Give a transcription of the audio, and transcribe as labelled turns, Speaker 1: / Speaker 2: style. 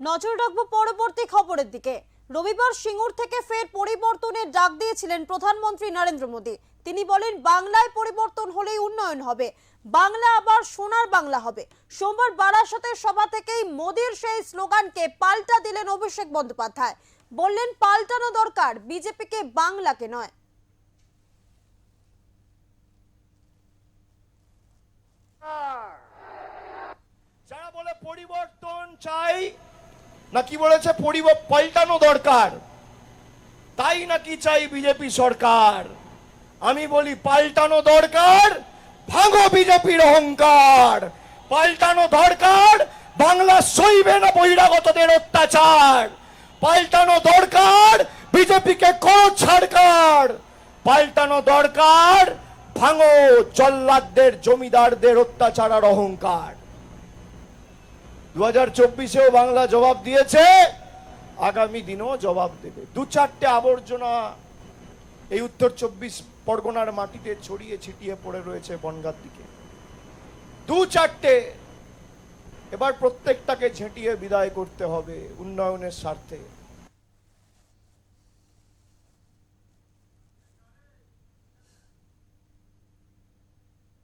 Speaker 1: নজর রাখব পরবর্তী খবরের দিকে। রবিবার সিঙ্গুর থেকে ফের পরিবর্তনের ডাক দিয়েছিলেন প্রধানমন্ত্রী নরেন্দ্র মোদী। তিনি বলেন, বাংলায় পরিবর্তন হলেই উন্নয়ন হবে। বাংলা আবার সোনার বাংলা হবে। সোমবার বারাসতের সভা থেকেই মোদীর সেই স্লোগানকে পাল্টা দিলেন অভিষেক বন্দ্যোপাধ্যায়। বললেন, পাল্টানো দরকার বিজেপিকে বাংলাকে নয়।
Speaker 2: যারা বলে পরিবর্তন চাই না কি বলেছে পরিব- পাল্টানো দরকার। তাই নাকি চাই বিজেপি সরকার? আমি বলি, পাল্টানো দরকার, ভাঙো বিজেপির অহংকার। পাল্টানো দরকার, বাংলা সইবে না বহিরাগতদের অত্যাচার। পাল্টানো দরকার, বিজেপিকে করো ছাড়কার। পাল্টানো দরকার, ভাঙো জল্লাদদের, জমিদারদের অত্যাচার আর অহংকার। দু চব্বিশেও বাংলা জবাব দিয়েছে। আগামী দিনেও জবাব দেবে। দু চারটে আবর্জনা এই উত্তর চব্বিশ পরগনার মাটিতে ছড়িয়ে ছিটিয়ে পড়ে রয়েছে বনগার দিকে। দু চারটে এবার প্রত্যেকটাকে ঝেঁটিয়ে বিদায় করতে হবে উন্নয়নের স্বার্থে।